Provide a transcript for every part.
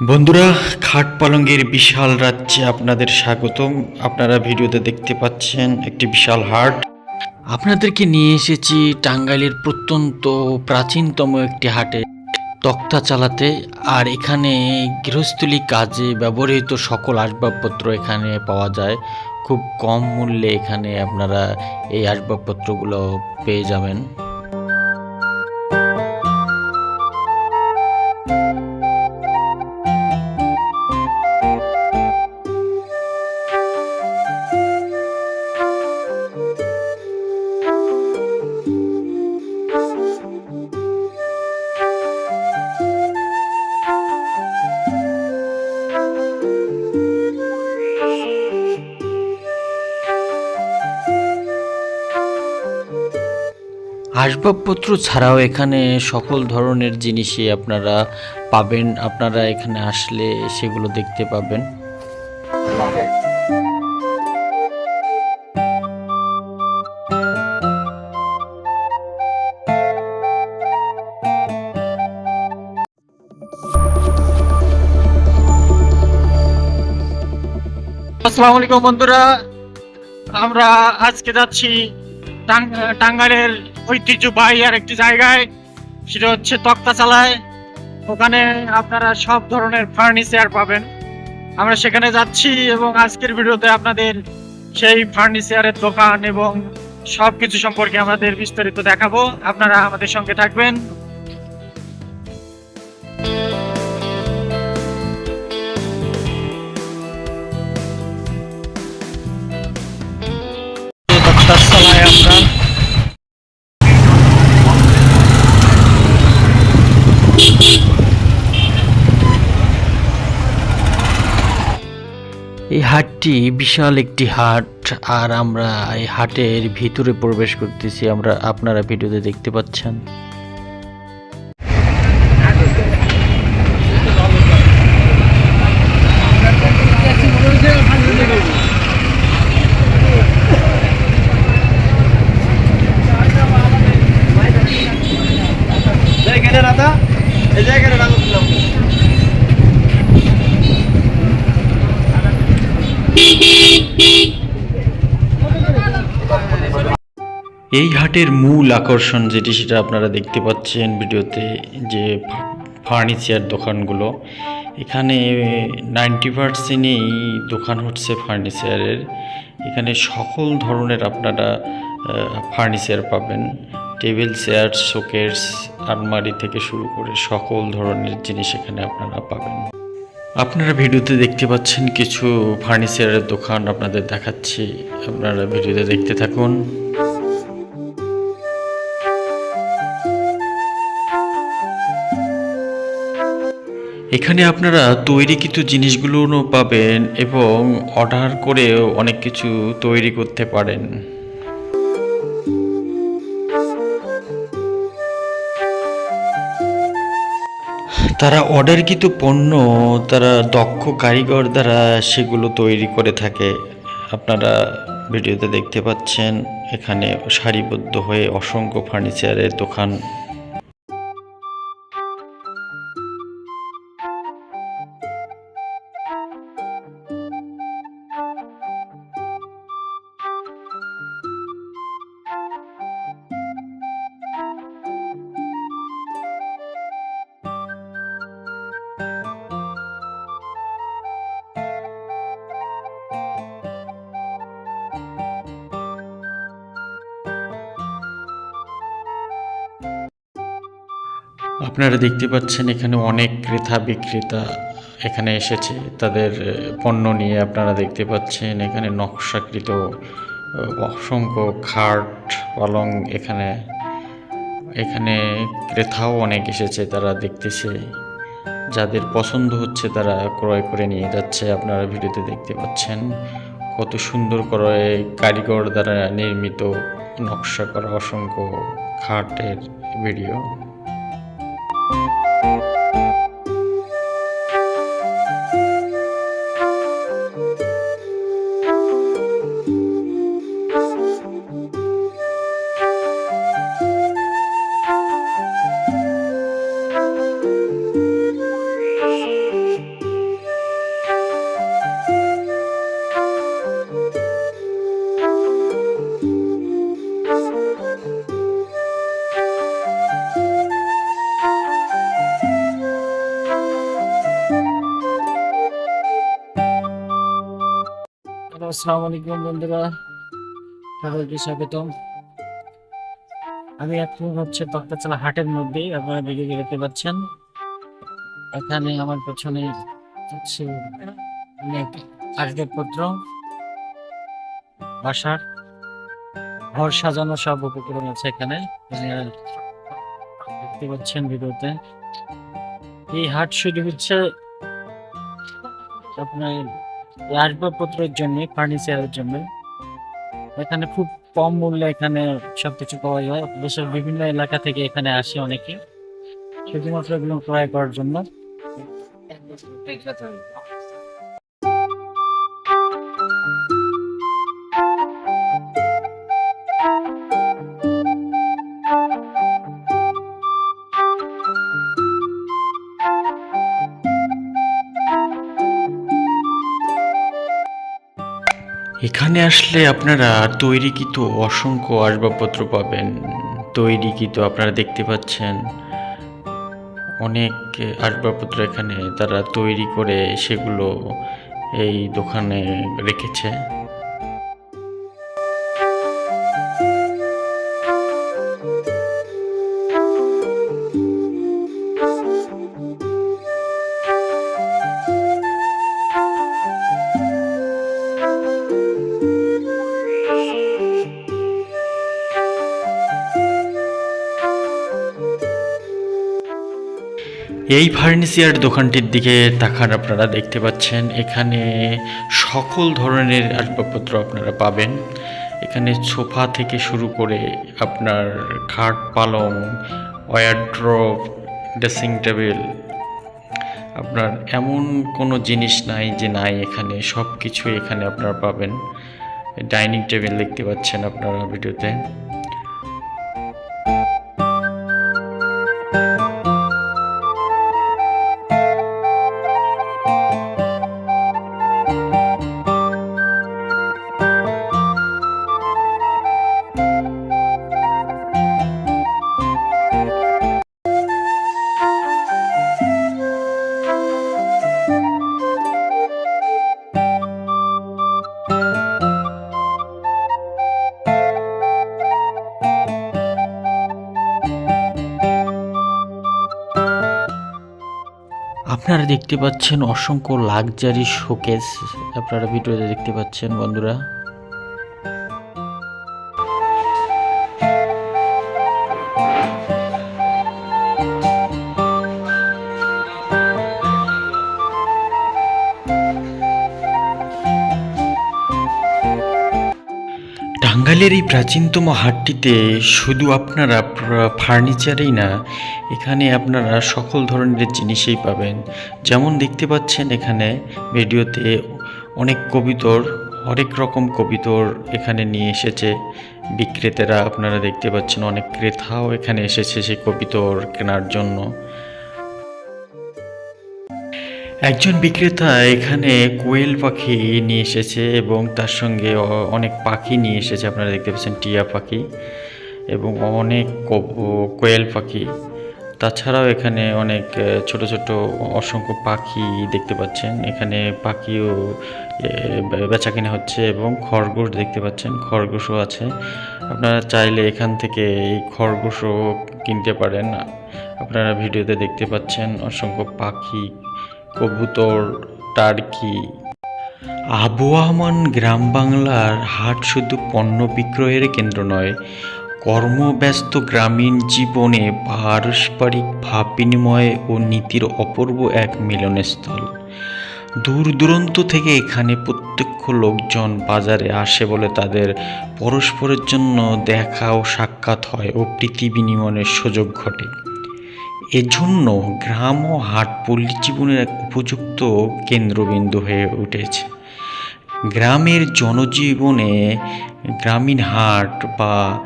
বন্ধুরা, খাট পালঙ্গের বিশাল রাজ্যে আপনাদের স্বাগতম। আপনারা ভিডিওতে দেখতে পাচ্ছেন একটি বিশাল হাট। আপনাদেরকে নিয়ে এসেছি টাঙ্গাইলের প্রত্যন্ত প্রাচীনতম একটি হাটে, তক্তা চালাতে। আর এখানে গৃহস্থলী কাজে ব্যবহৃত সকল আসবাবপত্র এখানে পাওয়া যায়। খুব কম মূল্যে এখানে আপনারা এই আসবাবপত্রগুলো পেয়ে যাবেন। আসবাবপত্র ছাড়াও এখানে সকল ধরনের জিনিসই আপনারা পাবেন। আপনারা এখানে আসলে সেগুলো দেখতে পাবেন। আসসালামু আলাইকুম বন্ধুরা। আমরা আজকে যাচ্ছি টাঙ্গাইলের ঐতিহ্যবাহী আর একটি জায়গায়, সেটা হচ্ছে তক্তাচালায়। ওখানে আপনারা সব ধরনের ফার্নিচার পাবেন। আমরা সেখানে যাচ্ছি এবং আজকের ভিডিওতে আপনাদের সেই ফার্নিচারের দোকান এবং সব কিছু সম্পর্কে আমাদের বিস্তারিত দেখাবো। আপনারা আমাদের সঙ্গে থাকবেন। হাটটি বিশাল একটি হাট, আর আমরা এই হাটের ভিতরে প্রবেশ করতেছি। আমরা আপনারা ভিডিওতে দেখতে পাচ্ছেন। এই হাটের মূল আকর্ষণ যেটি সেটা আপনারা দেখতে পাচ্ছেন ভিডিওতে, যে ফার্নিচার দোকানগুলো। এখানে নাইনটি পার্সেন্টই দোকান হচ্ছে ফার্নিচারের। এখানে সকল ধরনের আপনারা ফার্নিচার পাবেন। টেবিল, চেয়ার, শোকেস, আলমারি থেকে শুরু করে সকল ধরনের জিনিস এখানে আপনারা পাবেন। আপনারা ভিডিওতে দেখতে পাচ্ছেন কিছু ফার্নিচারের দোকান আপনাদের দেখাচ্ছি। আপনারা ভিডিওতে দেখতে থাকুন। এখানে আপনারা তৈরিকৃত জিনিসগুলোও পাবেন এবং অর্ডার করেও অনেক কিছু তৈরি করতে পারেন। তারা অর্ডারকৃত পণ্য, তারা দক্ষ কারিগর দ্বারা সেগুলো তৈরি করে থাকে। আপনারা ভিডিওতে দেখতে পাচ্ছেন, এখানে সারিবদ্ধ হয়ে অসংখ্য ফার্নিচারের দোকান। আপনারা দেখতে পাচ্ছেন এখানে অনেক ক্রেতা বিক্রেতা এখানে এসেছে। তাদের পণ্য নিয়ে আপনারা দেখতে পাচ্ছেন এখানে নকশাকৃত অসংখ্য খাট, পালং এখানে এখানে ক্রেতাও অনেক এসেছে তারা দেখতেছে। যাদের পছন্দ হচ্ছে তারা ক্রয় করে নিয়ে যাচ্ছে, আপনারা ভিডিওতে দেখতে পাচ্ছেন। কত সুন্দর করে কারিগর দ্বারা নির্মিত নকশা করা অসংখ্য খাটের ভিডিও। Thank you. আসসালামু আলাইকুম, বন্ধুরা। সবাইকে স্বাগতম। আমি এখন হচ্ছে তক্তাচালা হাটের মধ্যে আপনারা ভিডিও দেখতে পাচ্ছেন। এখানে আমার পেছনে হচ্ছে আসবাবপত্র বাসার ঘর সাজানো সব উপকরণ আছে এখানে। দেখতে পাচ্ছেন ভিডিওতে। এই হাট শুধু হচ্ছে আপনার আসবাবপত্রের জন্য ফার্নিচারের জন্য। এখানে খুব কম মূল্যে এখানে সবকিছু পাওয়া যায়। দেশের বিভিন্ন এলাকা থেকে এখানে আসে অনেকে। শুধুমাত্র এগুলো ক্রয় করার জন্য। এখানে আসলে আপনারা তৈরিকৃত অসংখ্য আসবাবপত্র পাবেন। তৈরিকৃত আপনারা দেখতে পাচ্ছেন অনেক আসবাবপত্র এখানে তারা তৈরি করে সেগুলো এই দোকানে রেখেছে। এই ফার্নিচার দোকানটির দিকে তাকান আপনারা, দেখতে পাচ্ছেন এখানে সকল ধরনের আসবাবপত্র আপনারা পাবেন। এখানে সোফা থেকে শুরু করে আপনার খাট পালং ওয়ারড্রপ ড্রেসিং টেবিল আপনার এমন কোনো জিনিস নাই যে নাই এখানে সব কিছুই এখানে আপনারা পাবেন। ডাইনিং টেবিল দেখতে পাচ্ছেন আপনারা ভিডিওতে। আপনারা দেখতে পাচ্ছেন অসংখ্য লাক্সারি শোকেস আপনারা ভিডিওতে দেখতে পাচ্ছেন বন্ধুরা। টাঙ্গাইলের এই প্রাচীনতম হাটটিতে শুধু আপনারা ফার্নিচারেই না, এখানে আপনারা সকল ধরনের জিনিসই পাবেন। যেমন দেখতে পাচ্ছেন এখানে ভিডিওতে অনেক কবিতর হরেক রকম কবিতর এখানে নিয়ে এসেছে। বিক্রেতারা আপনারা দেখতে পাচ্ছেন অনেক ক্রেতাও এখানে এসেছে সেই কবিতর কেনার জন্য। একজন বিক্রেতা এখানে কোয়েল পাখি নিয়ে এসেছে এবং তার সঙ্গে অনেক পাখি নিয়ে এসেছে। আপনারা দেখতে পাচ্ছেন টিয়া পাখি এবং অনেক কোয়েল পাখি। তাছাড়াও এখানে অনেক ছোট ছোট অসংখ্য পাখি দেখতে পাচ্ছেন। এখানে পাখিও বেচা কিনা হচ্ছে এবং খরগোশ দেখতে পাচ্ছেন। খরগোশও আছে। আপনারা চাইলে এখান থেকে এই খরগোশও কিনতে পারেন। আপনারা ভিডিওতে দেখতে পাচ্ছেন অসংখ্য পাখি কবুতর, টার্কি। আবহামান গ্রাম বাংলার হাট শুধু পণ্য বিক্রয়ের কেন্দ্র নয়, কর্মব্যস্ত গ্রামীণ জীবনে পারস্পরিক ভাব বিনিময় ও নীতির অপূর্ব এক মিলনস্থল। দূর দূরান্ত থেকে এখানে প্রত্যক্ষ লোকজন বাজারে আসে বলে তাদের পরস্পরের জন্য দেখা ও সাক্ষাৎ হয় ও প্রীতি বিনিময়ের সুযোগ ঘটে। এজন্য গ্রাম ও হাট পল্লী জীবনের এক উপযুক্ত কেন্দ্রবিন্দু হয়ে উঠেছে। গ্রামের জনজীবনে গ্রামীণ হাট বা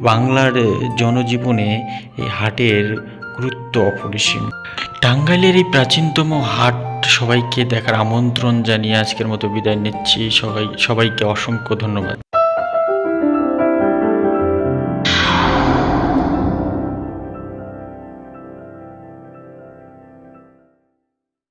বাংলার জনজীবনে এই হাটের গুরুত্ব অপরিসীম। টাঙ্গাইলের এই প্রাচীনতম হাট সবাইকে দেখার আমন্ত্রণ জানিয়ে আজকের মতো বিদায় নিচ্ছি। সবাই, সবাইকে অসংখ্য ধন্যবাদ।